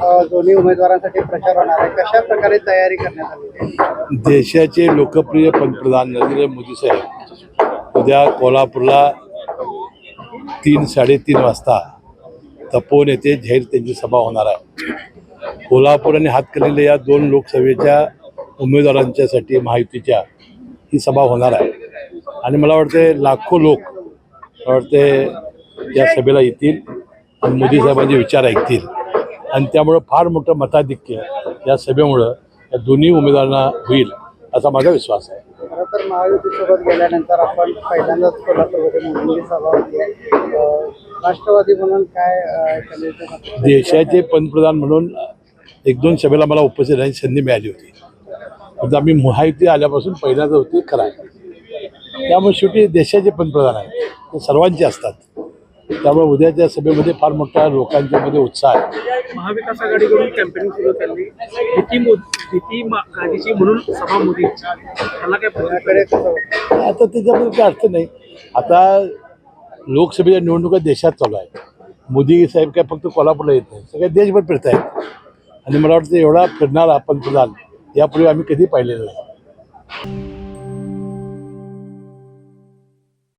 दोन्ही उमेदवारांसाठी प्रचार होणार आहे. कशा प्रकारे तयारी करण्यात आली? देशाचे लोकप्रिय पंतप्रधान नरेंद्र मोदी साहेब उद्या कोल्हापूरला तीन साडेतीन वाजता तपोवन येथे जाहीर त्यांची सभा होणार आहे. कोल्हापूर आणि हातकणंगले या दोन लोकसभेच्या उमेदवारांच्यासाठी महायुतीच्या ही सभा होणार आहे. आणि मला वाटते लाखो लोक मला वाटते या सभेला येतील आणि मोदी साहेबांचे विचार ऐकतील. आणि त्यामुळं फार मोठं मताधिक्य या सभेमुळं या दोन्ही उमेदवारांना होईल असा माझा विश्वास आहे. खरं तर महायुतीसोबत गेल्यानंतर आपण पहिल्यांदाच कोल्हापूरमध्ये सभा होती. राष्ट्रवादी म्हणून काय देशाचे पंतप्रधान म्हणून एक दोन सभेला मला उपस्थित राहण्याची संधी मिळाली होती. आता आम्ही महायुती आल्यापासून पहिल्यांदा होती खरं त्यामुळे शेवटी देशाचे पंतप्रधान आहेत ते सर्वांचे असतात. त्यामुळे उद्याच्या सभेमध्ये फार मोठा लोकांच्यामध्ये उत्साह आहे. महाविकास आघाडीकडून कॅम्पेनिंग सुरू केली भीती मोद भीती मा- म्हणून सभा मोदींची त्याला काय प्रतिक्रिया? आता त्याच्यामध्ये काय अर्थ नाही. आता लोकसभेच्या निवडणुका देशात चालू आहे मोदी साहेब काय फक्त कोल्हापूरला येत नाही. सगळ्या देशभर फिरत आहेत आणि मला वाटतं एवढा फिरणारा पंतप्रधान यापूर्वी आम्ही कधी पाहिलेला नाही.